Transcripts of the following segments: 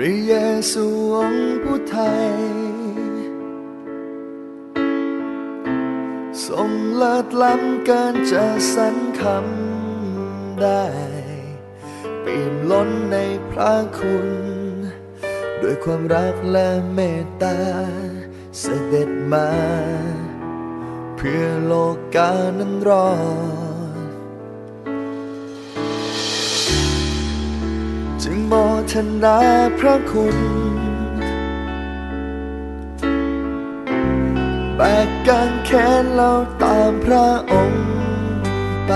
ระเยซูองค์ผู้ไทยทรงเลิศล้ำเกินจะสรรคำได้เปี่ยมล้นในพระคุณ ด้วยความรักและเมตตา เสด็จมา เพื่อโลกานั้นรอ โมทนาพระคุณ แบกกางแขนเราตามพระองค์ไป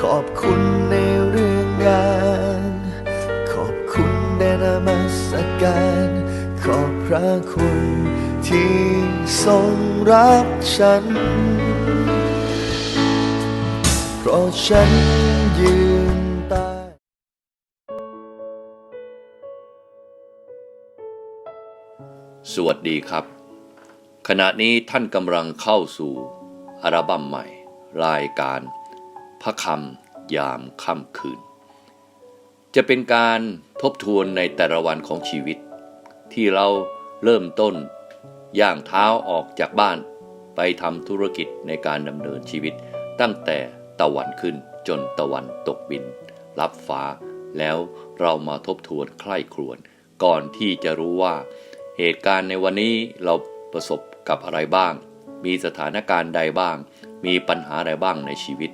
ขอบคุณในเรื่องงาน ขอบคุณในนามัสการ ขอบพระคุณที่ทรงรับฉัน เพราะฉัน สวัสดีครับ ขณะนี้ท่านกำลังเข้าสู่อัลบั้มใหม่ รายการพระคำยามค่ำคืน จะเป็นการทบทวนในแต่ละวันของชีวิต ที่เราเริ่มต้น ย่างเท้าออกจากบ้านไปทำธุรกิจในการดำเนินชีวิต ตั้งแต่ตะวันขึ้นจนตะวันตกบิน รับฟ้า แล้วเรามาทบทวนใคร่ครวญก่อนที่จะรู้ว่า เหตุการณ์ในวันนี้เราประสบกับอะไรบ้าง มีสถานการณ์ใดบ้าง มีปัญหาอะไรบ้างในชีวิต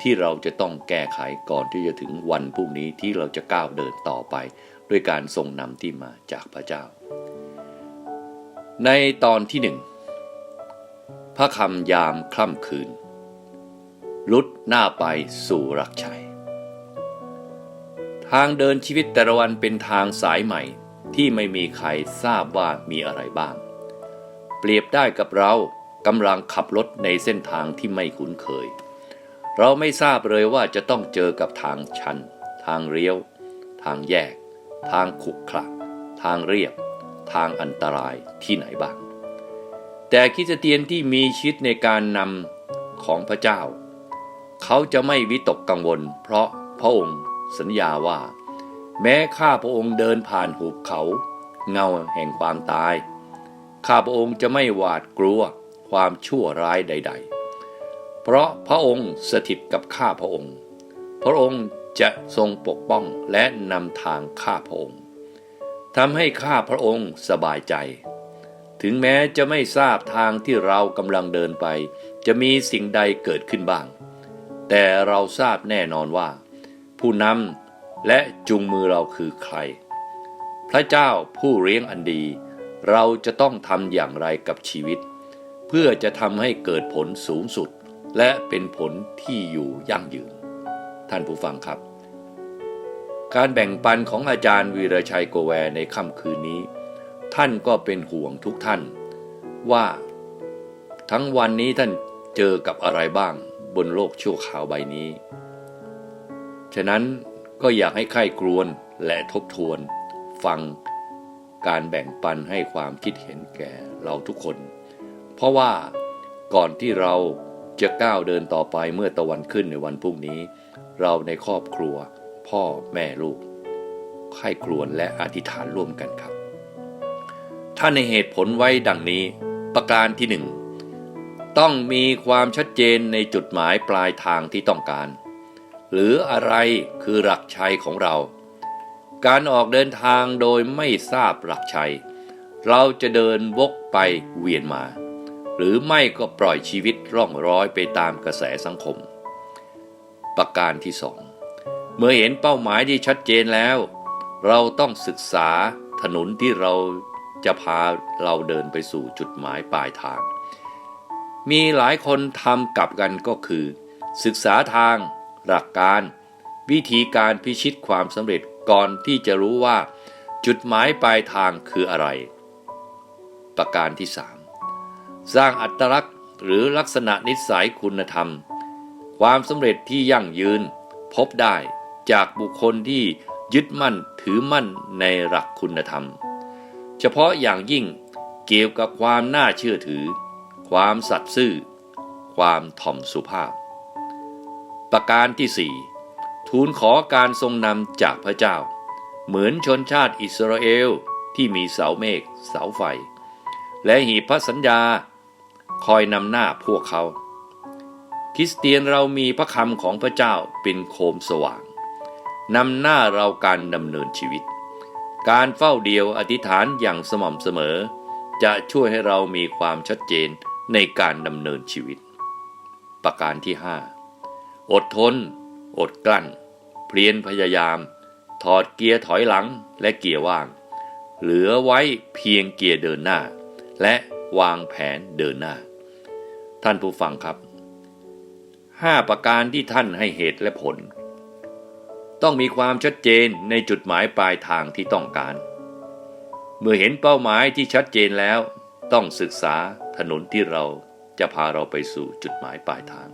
ที่เราจะต้องแก้ไขก่อนที่จะถึงวันพรุ่งนี้ที่เราจะก้าวเดินต่อไป ด้วยการทรงนำที่มาจากพระเจ้า ในตอนที่หนึ่งพระคำยามคล่ำคืน ลุดหน้าไปสู่รักชัย ทางเดินชีวิตแต่ละวันเป็นทางสายใหม่ ที่ไม่มีใครทราบว่ามีอะไรบ้าง เปรียบได้กับเรากำลังขับรถในเส้นทางที่ไม่คุ้นเคย เราไม่ทราบเลยว่าจะต้องเจอกับทางชัน ทางเลี้ยว ทางแยก ทางขรุขระทางเรียบ ทางอันตรายที่ไหนบ้าง แต่คริสเตียนที่มีชีวิตในการนำของพระเจ้า เขาจะไม่วิตกกังวล เพราะพระองค์สัญญาว่า แม้ข้าพระองค์เดินผ่านหุบเขา เงาแห่งความตาย ข้าพระองค์จะไม่หวาดกลัวความชั่วร้ายใด ๆ เพราะพระองค์สถิตกับข้าพระองค์ พระองค์จะทรงปกป้องและนำทางข้าพระองค์ทำให้ข้าพระองค์สบายใจ ถึงแม้จะไม่ทราบทางที่เรากำลังเดินไป จะมีสิ่งใดเกิดขึ้นบ้าง แต่เราทราบแน่นอนว่า ผู้นำ และจุงมือเราคือใคร พระเจ้าผู้เลี้ยงอันดี เราจะต้องทำอย่างไรกับชีวิต เพื่อจะทำให้เกิดผลสูงสุด และเป็นผลที่อยู่ยั่งยืน ท่านผู้ฟังครับ การแบ่งปันของอาจารย์วีรชัยโกแวร์ในค่ำคืนนี้ ท่านก็เป็นห่วงทุกท่าน ว่า ทั้งวันนี้ท่านเจอกับอะไรบ้างบนโลกชั่วข่าวใบนี้ ฉะนั้น ก็อยากให้ใคร่ครวญและทบทวน ฟังการแบ่งปันให้ความคิดเห็นแก่เราทุกคน เพราะว่าก่อนที่เราจะก้าวเดินต่อไปเมื่อตะวันขึ้นในวันพรุ่งนี้ เราในครอบครัว พ่อแม่ลูกใคร่ครวญและอธิษฐานร่วมกันครับ ถ้าในเหตุผลไว้ดังนี้ประการที่หนึ่งต้องมีความชัดเจนในจุดหมายปลายทางที่ต้องการ หรืออะไรคือหลักชัยของเรา การออกเดินทางโดยไม่ทราบหลักชัย เราจะเดินวกไปเวียนมา หรือไม่ก็ปล่อยชีวิตร่องร้อยไปตามกระแสสังคม ประการที่สองเมื่อเห็นเป้าหมายที่ชัดเจนแล้ว เราต้องศึกษาถนนที่เราจะพาเราเดินไปสู่จุดหมายปลายทาง มีหลายคนทำกลับกันก็คือ ศึกษาทาง หลักการ วิธีการพิชิตความสำเร็จก่อนที่จะรู้ว่า จุดหมายปลายทางคืออะไร ประการที่ 3 สร้างอัตลักษณ์หรือลักษณะนิสัยคุณธรรม ความสำเร็จที่ยั่งยืน พบได้จากบุคคลที่ยึดมั่นถือมั่นในหลักคุณธรรม เฉพาะอย่างยิ่งเกี่ยวกับความน่าเชื่อถือ ความสัตย์ซื่อ ความถ่อมสุภาพ ประการที่สี่ทูลขอการทรงนำจากพระเจ้า เหมือนชนชาติอิสราเอลที่มีเสาเมฆเสาไฟ และหีบพระสัญญา คอยนำหน้าพวกเขา คริสเตียนเรามีพระคำของพระเจ้าเป็นโคมสว่างนำหน้าเราการดำเนินชีวิต การเฝ้าเดียวอธิษฐานอย่างสม่ำเสมอ จะช่วยให้เรามีความชัดเจนในการดำเนินชีวิต ประการที่5 อดทน อดกลั้น เพียรพยายาม ถอดเกียร์ถอยหลังและเกียร์ว่าง เหลือไว้เพียงเกียร์เดินหน้า และวางแผนเดินหน้า ท่านผู้ฟังครับ 5 ประการที่ท่านให้เหตุและผล ต้องมีความชัดเจนในจุดหมายปลายทางที่ต้องการ เมื่อเห็นเป้าหมายที่ชัดเจนแล้ว ต้องศึกษาถนนที่เราจะพาเราไปสู่จุดหมายปลายทาง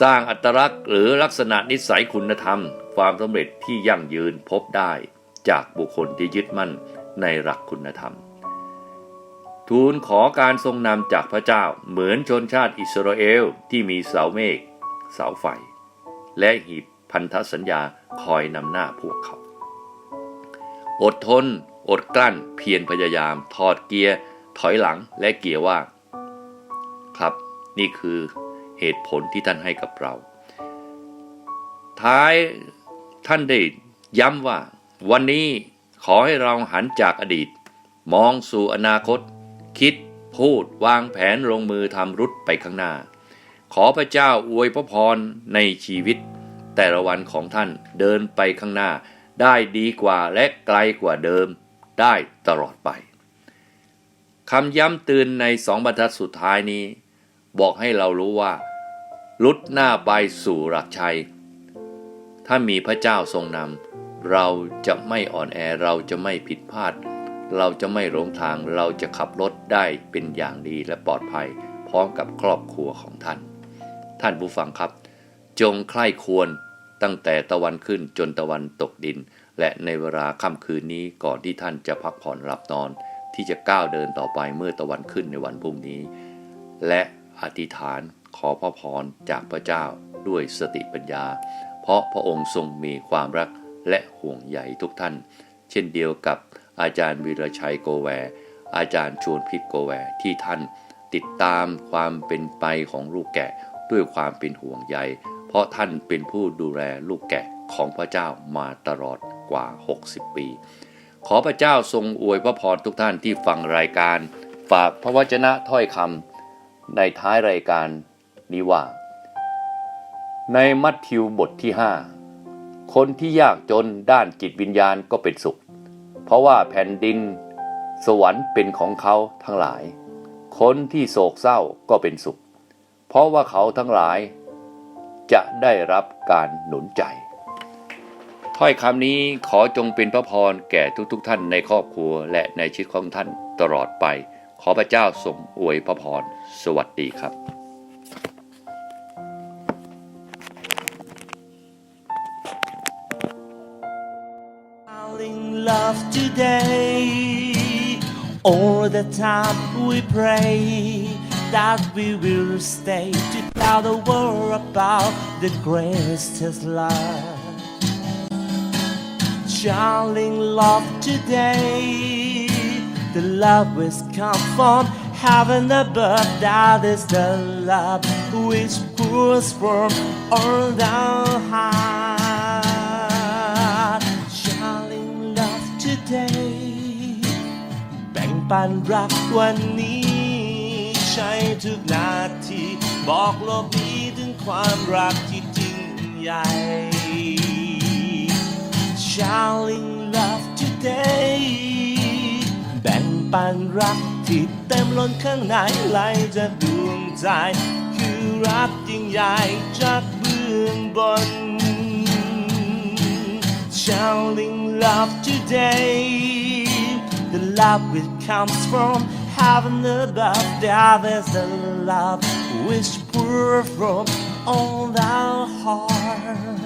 สร้างอัตลักษณ์หรือลักษณะนิสัยคุณธรรม ความสำเร็จที่ยั่งยืนพบได้ จากบุคคลที่ยึดมั่นในหลักคุณธรรม ทูลขอการทรงนำจากพระเจ้าเหมือนชนชาติอิสราเอลที่มีเสาเมฆเสาไฟ และหีบพันธสัญญาคอยนำหน้าพวกเขา อดทน อดกลั้น เพียรพยายาม ถอดเกียร์ ถอยหลังและเกียร์ว่างครับ นี่คือ เหตุผลที่ท่านให้กับเรา ท้ายท่านได้ย้ำว่า วันนี้ขอให้เราหันจากอดีต มองสู่อนาคต คิดพูดวางแผนลงมือทำรุดไปข้างหน้า ขอพระเจ้าอวยพระพรในชีวิต แต่ละวันของท่านเดินไปข้างหน้า ได้ดีกว่าและไกลกว่าเดิมได้ตลอดไปคำย้ำเตือนในสองบรรทัดสุดท้ายนี้ บอกให้เรารู้ว่า ลุดหน้าไปสู่หลักชัย ถ้ามีพระเจ้าทรงนำเราจะไม่อ่อนแอเราจะไม่ผิดพลาด เราจะไม่หลงทางเราจะขับรถได้เป็นอย่างดีและปลอดภัย พร้อมกับครอบครัวของท่าน ท่านผู้ฟังครับ จงใคร่ควรตั้งแต่ตะวันขึ้นจนตะวันตกดิน และในเวลาค่ำคืนนี้ก่อนที่ท่านจะพักผ่อนหลับนอน ที่จะก้าวเดินต่อไปเมื่อตะวันขึ้นในวันพรุ่งนี้ และ อธิษฐานขอพระพรจากพระเจ้าด้วยสติปัญญา เพราะพระองค์ทรงมีความรักและห่วงใยทุกท่าน เช่นเดียวกับอาจารย์วีรชัยโกแว อาจารย์ชวนพิษโกแวที่ท่าน ติดตามความเป็นไปของลูกแกะด้วยความเป็นห่วงใย เพราะท่านเป็นผู้ดูแลลูกแกะของพระเจ้ามาตลอดกว่า 60 ปี ขอพระเจ้าทรงอวยพระพรทุกท่านที่ฟังรายการ ฝากพระวจนะถ้อยคำ ในท้ายรายการนี้ว่า ในมัทธิวบทที่ 5 คนที่ยากจนด้านจิตวิญญาณก็เป็นสุข เพราะว่าแผ่นดิน สวรรค์เป็นของเขาทั้งหลาย คนที่โศกเศร้าก็เป็นสุข เพราะว่าเขาทั้งหลาย จะได้รับการหนุนใจถ้อยคำนี้ขอจงเป็นพระพรแก่ทุกๆทท่านในครอบครัวและในชีวิตของท่านตลอดไป ขอพระเจ้าทรงอวยพระพร สวัสดีครับ love today. All the time we pray that we will stay to tell the world about the greatest love. Darling, love today. The love which come from heaven above. That is the love which pours from on down high. Darling, love today แบ่งปันรักวันนี้ ใช้ทุกนาที บอกโลกนี้ถึงความรักที่จริงใหญ่ Darling, love today ปันรักที่เต็มล้นข้างในไหลจากดวงใจ คือรักยิ่งใหญ่จากเบื้องบน Shouting love today The love which comes from heaven above That is the love which pours from all our heart